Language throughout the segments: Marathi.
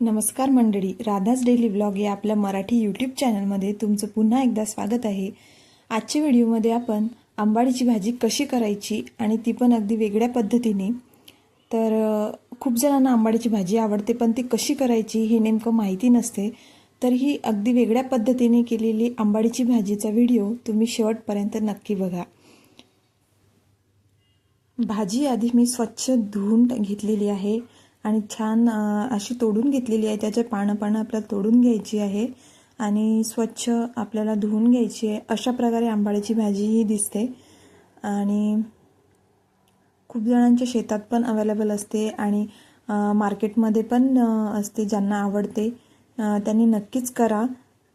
नमस्कार मंडळी राधास डेली ब्लॉग या आपल्या मराठी यूट्यूब चॅनलमध्ये तुमचं पुन्हा एकदा स्वागत आहे. आजच्या व्हिडिओमध्ये आपण आंबाडीची भाजी कशी करायची आणि ती पण अगदी वेगळ्या पद्धतीने. तर खूप जणांना आंबाडीची भाजी आवडते पण ती कशी करायची हे नेमकं माहिती नसते. तर ही अगदी वेगळ्या पद्धतीने केलेली आंबाडीची भाजीचा व्हिडिओ तुम्ही शेवटपर्यंत नक्की बघा. भाजी आधी मी स्वच्छ धुवून घेतलेली आहे. आणि छान अशी तोडून घेतलेली आहे. त्याचे पानं पानं आपल्याला तोडून घ्यायची आहे आणि स्वच्छ आपल्याला धुवून घ्यायची आहे. अशा प्रकारे आंबाड्याची भाजी ही दिसते. आणि खूप जणांच्या शेतात पण अवेलेबल असते आणि मार्केटमध्ये पण असते. ज्यांना आवडते त्यांनी नक्कीच करा.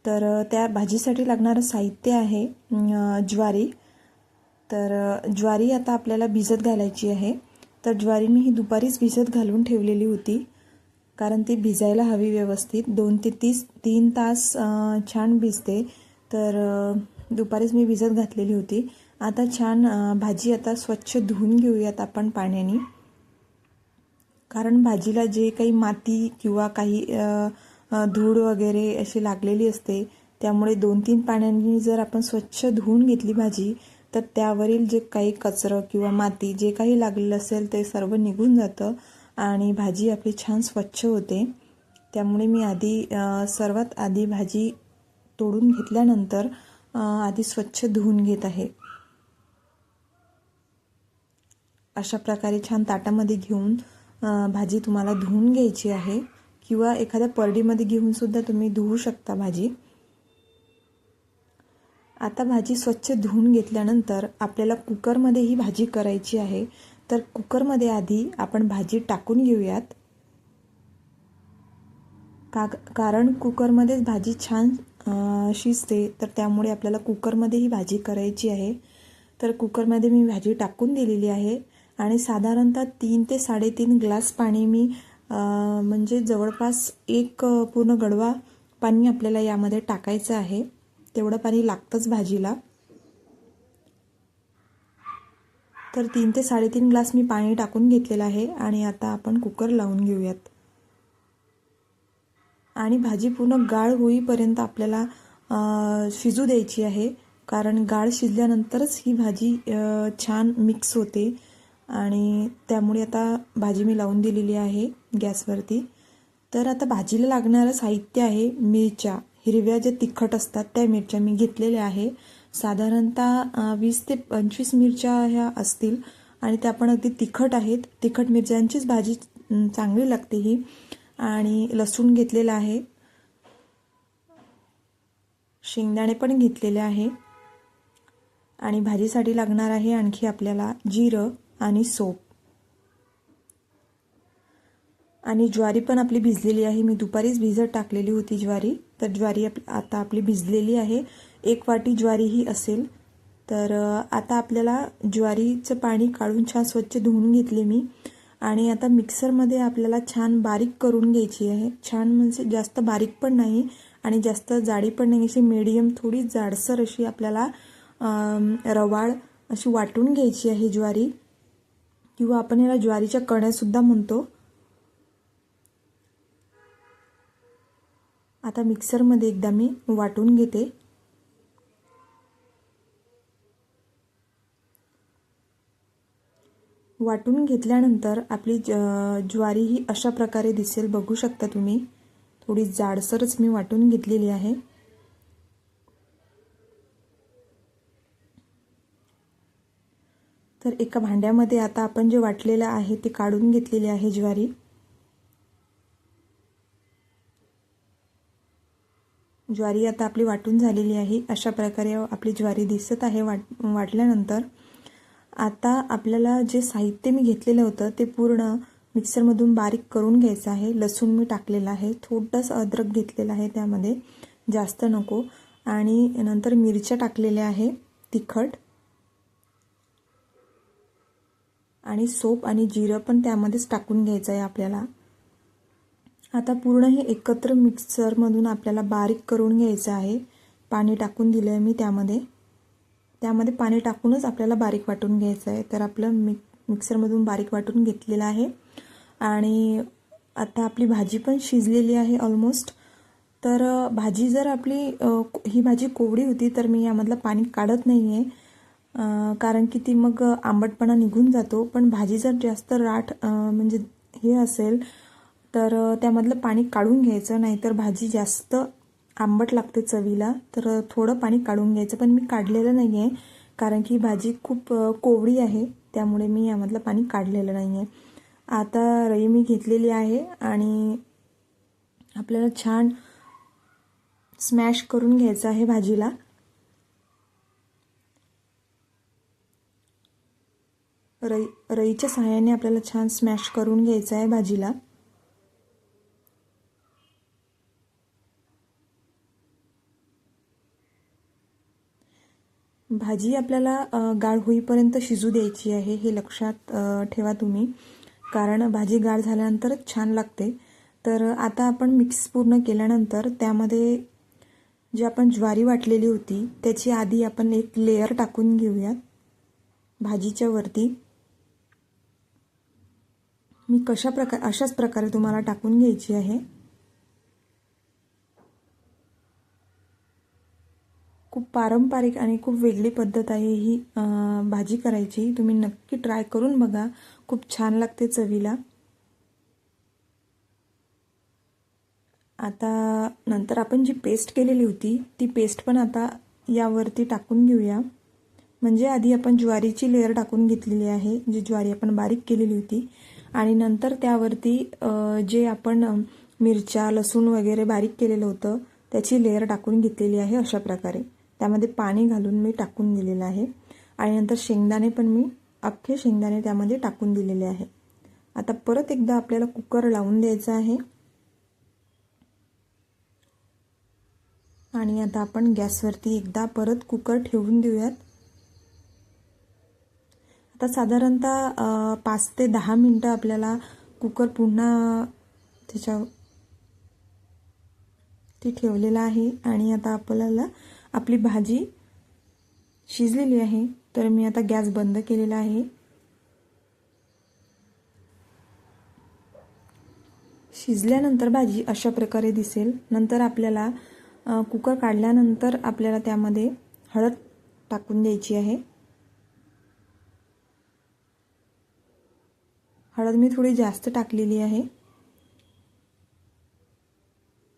तर त्या भाजीसाठी लागणारं साहित्य आहे ज्वारी. तर ज्वारी आता आपल्याला भिजत घालायची आहे. तर ज्वारी मी ही दुपारीच भिजत घालून ठेवलेली होती कारण ती भिजायला हवी व्यवस्थित. दोन ते तीस तीन तास छान भिजते. तर दुपारीच मी भिजत घातलेली होती. आता छान भाजी आता स्वच्छ धुवून घेऊयात आपण पाण्याने. कारण भाजीला जे काही माती किंवा काही धूळ वगैरे अशी लागलेली असते त्यामुळे दोन तीन पाण्याने जर आपण स्वच्छ धुवून घेतली भाजी तर त्यावरील जे काही कचरं किंवा माती जे काही लागलेलं असेल ते सर्व निघून जातं आणि भाजी आपली छान स्वच्छ होते. त्यामुळे मी आधी सर्वात आधी भाजी तोडून घेतल्यानंतर आधी स्वच्छ धुवून घेत आहे. अशा प्रकारे छान ताटामध्ये घेऊन भाजी तुम्हाला धुवून घ्यायची आहे किंवा एखाद्या परडीमध्ये घेऊन सुद्धा तुम्ही धुवू शकता भाजी. आता भाजी स्वच्छ धुवून घेतल्यानंतर आपल्याला कुकरमध्ये ही भाजी करायची आहे. तर कुकरमध्ये आधी आपण भाजी टाकून घेऊयात. का कारण कुकरमध्येच भाजी छान शिजते तर त्यामुळे आपल्याला कुकरमध्ये ही भाजी करायची आहे. तर कुकरमध्ये मी भाजी टाकून दिलेली आहे. आणि साधारणतः तीन ते साडेतीन ग्लास पाणी मी म्हणजे जवळपास एक पूर्ण गडवा पाणी आपल्याला यामध्ये टाकायचं आहे. तेवढं पाणी लागतंच भाजीला. तर तीन ते साडेतीन ग्लास मी पाणी टाकून घेतलेलं आहे आणि आता आपण कुकर लावून घेऊयात. आणि भाजी पूर्ण गाळ होईपर्यंत आपल्याला शिजू द्यायची आहे. कारण गाळ शिजल्यानंतरच ही भाजी छान मिक्स होते. आणि त्यामुळे आता भाजी मी लावून दिलेली आहे गॅसवरती. तर आता भाजीला लागणारं साहित्य आहे मिरच्या. हिरव्या ज्या तिखट असतात त्या मिरच्या मी घेतलेल्या आहे. साधारणतः वीस ते पंचवीस मिरच्या ह्या असतील आणि त्या पण अगदी तिखट आहेत. तिखट मिरच्यांचीच भाजी चांगली लागते ही. आणि लसूण घेतलेला आहे. शेंगदाणे पण घेतलेले आहे. आणि भाजीसाठी लागणार आहे आणखी आपल्याला जिरं आणि सोप. आणि ज्वारी पण आपली भिजलेली आहे. मी दुपारीच भिजत टाकलेली होती ज्वारी. तर ज्वारी आप आता आपली भिजलेली आहे. एक वाटी ज्वारी ही असेल. तर आता आपल्याला ज्वारीचं पाणी काढून छान स्वच्छ धुवून घेतले मी. आणि आता मिक्सरमध्ये आपल्याला छान बारीक करून घ्यायची आहे. छान म्हणजे जास्त बारीक पण नाही आणि जास्त जाडी पण नाही. अशी मीडियम थोडी जाडसर अशी आपल्याला रवाळ अशी वाटून घ्यायची आहे ज्वारी. किंवा आपण याला ज्वारीच्या कण्यासुद्धा म्हणतो. आता मिक्सरमध्ये एकदा मी वाटून घेते. वाटून घेतल्यानंतर आपली ज ज्वारी ही अशा प्रकारे दिसेल बघू शकता तुम्ही. थोडी जाडसरच मी वाटून घेतलेली आहे. तर एका भांड्यामध्ये आता आपण जे वाटलेलं आहे ते काढून घेतलेली आहे ज्वारी. ज्वारी आता आपली वाटून झालेली आहे. अशा प्रकारे आपली ज्वारी दिसत आहे वाट वाटल्यानंतर. आता आपल्याला जे साहित्य मी घेतलेलं होतं ते पूर्ण मिक्सरमधून बारीक करून घ्यायचं आहे. लसूण मी टाकलेलं आहे. थोडंसं अद्रक घेतलेलं आहे त्यामध्ये. जास्त नको. आणि नंतर मिरच्या टाकलेल्या आहे. तिखट. आणि सोप आणि जिरं पण त्यामध्येच टाकून घ्यायचं आहे आपल्याला. आता पूर्ण हे एकत्र मिक्सरमधून आपल्याला बारीक करून घ्यायचं आहे. पाणी टाकून दिलं आहे मी त्यामध्ये. त्यामध्ये पाणी टाकूनच आपल्याला बारीक वाटून घ्यायचं आहे. तर आपलं मिक मिक्सरमधून बारीक वाटून घेतलेलं आहे. आणि आता आपली भाजी पण शिजलेली आहे ऑलमोस्ट तर भाजी जर आपली ही भाजी कोवडी होती तर मी यामधलं पाणी काढत नाही आहे कारण की ती मग आंबटपणा निघून जातो. पण भाजी जर जास्त राठ म्हणजे हे असेल तर त्यामधलं पाणी काढून घ्यायचं नाहीतर भाजी जास्त आंबट लागते चवीला. तर थोडं पाणी काढून घ्यायचं पण मी काढलेलं नाही आहे कारण की भाजी खूप कोवळी आहे त्यामुळे मी यामधलं पाणी काढलेलं नाही आहे आता रई मी घेतलेली आहे आणि आपल्याला छान स्मॅश करून घ्यायचं आहे भाजीला. रई रईच्या सहाय्याने आपल्याला छान स्मॅश करून घ्यायचं आहे भाजीला. भाजी आपल्याला गाळ होईपर्यंत शिजू द्यायची आहे हे लक्षात ठेवा तुम्ही. कारण भाजी गाळ झाल्यानंतरच छान लागते. तर आता आपण मिक्स पूर्ण केल्यानंतर त्यामध्ये जी आपण ज्वारी वाटलेली होती त्याची आधी आपण एक लेयर टाकून घेऊयात भाजीच्या वरती. मी कशा प्रकार अशाच प्रकारे तुम्हाला टाकून घ्यायची आहे खूप पारंपरिक आणि खूप वेगळी पद्धत आहे ही भाजी करायची. तुम्ही नक्की ट्राय करून बघा. खूप छान लागते चवीला. आता नंतर आपण जी पेस्ट केलेली होती ती पेस्ट पण आता यावरती टाकून घेऊया. म्हणजे आधी आपण ज्वारीची लेअर टाकून घेतलेली आहे जी ज्वारी आपण बारीक केलेली होती. आणि नंतर त्यावरती जे आपण मिरच्या लसूण वगैरे बारीक केलेलं होतं त्याची लेअर टाकून घेतलेली आहे अशा प्रकारे. त्यामध्ये पाणी घालून मी टाकून दिलेलं आहे. आणि नंतर शेंगदाणे पण मी अख्खे शेंगदाणे त्यामध्ये टाकून दिलेले आहे. आता परत एकदा आपल्याला कुकर लावून द्यायचा आहे. आणि आता आपण गॅसवरती एकदा परत कुकर ठेवून देऊयात. आता साधारणतः पाच ते दहा मिनटं आपल्याला कुकर पुन्हा त्याच्या ती ठेवलेला आहे. आणि आता आपल्याला आपली भाजी शिजलेली आहे. तर मी आता गॅस बंद केलेला आहे. शिजल्यानंतर भाजी अशा प्रकारे दिसेल. नंतर आपल्याला कुकर काढल्यानंतर आपल्याला त्यामध्ये हळद टाकून द्यायची आहे. हळद मी थोडी जास्त टाकलेली आहे.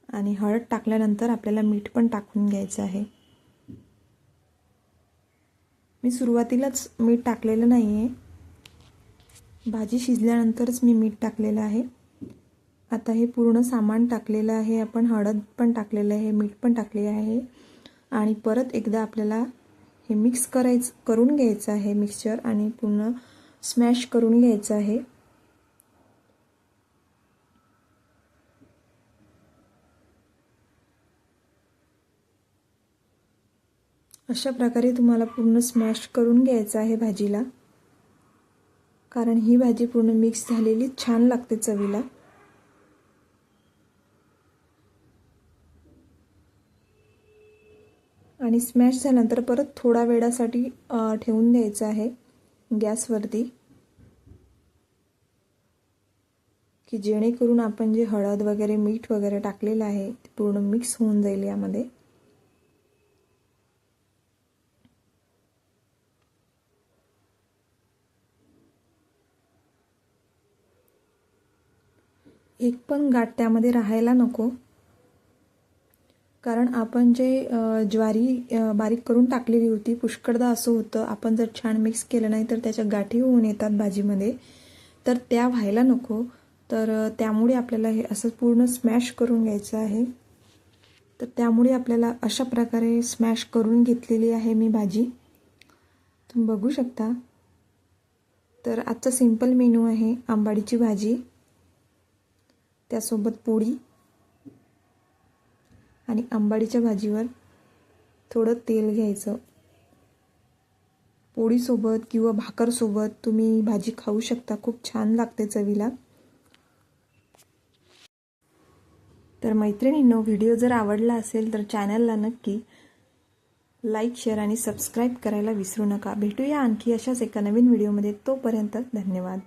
आणि हळद टाकल्यानंतर आपल्याला मीठ पण टाकून घ्यायचं आहे. मी सुरुवातीलाच मीठ टाकलेलं नाही आहे भाजी शिजल्यानंतरच मी मीठ टाकलेलं आहे. आता हे पूर्ण सामान टाकलेलं आहे. आपण हळद पण टाकलेलं आहे मीठ पण टाकले आहे. आणि परत एकदा आपल्याला हे मिक्स करायचं करून घ्यायचं आहे मिक्सचर आणि पूर्ण स्मॅश करून घ्यायचं आहे. अशा प्रकारे तुम्हाला पूर्ण स्मॅश करून घ्यायचं आहे भाजीला. कारण ही भाजी पूर्ण मिक्स झालेली छान लागते चवीला. आणि स्मॅश झाल्यानंतर परत थोडा वेळासाठी ठेवून द्यायचं आहे गॅसवरती. की जेणेकरून आपण जे हळद वगैरे मीठ वगैरे टाकलेलं आहे ते पूर्ण मिक्स होऊन जाईल यामध्ये. एक पण गाठ त्यामध्ये राहायला नको. कारण आपण जे ज्वारी बारीक करून टाकलेली होती पुष्कळदा असं होतं आपण जर छान मिक्स केलं नाही तर त्याच्या गाठी होऊन येतात भाजीमध्ये. तर त्या व्हायला नको. तर त्यामुळे आपल्याला हे असं पूर्ण स्मॅश करून घ्यायचं आहे. तर त्यामुळे आपल्याला अशा प्रकारे स्मॅश करून घेतलेली आहे मी भाजी. तुम्ही बघू शकता. तर आजचा सिंपल मेनू आहे आंबाडीची भाजी. त्यासोबत पोळी आणि आंबाडीच्या भाजीवर थोडं तेल घ्यायचं. पोळीसोबत किंवा भाकरसोबत तुम्ही भाजी खाऊ शकता. खूप छान लागते चवीला. तर मैत्रिणींनो व्हिडिओ जर आवडला असेल तर चॅनलला नक्की लाईक शेअर आणि सबस्क्राईब करायला विसरू नका. भेटूया आणखी अशाच एका नवीन व्हिडिओमध्ये. तोपर्यंत धन्यवाद.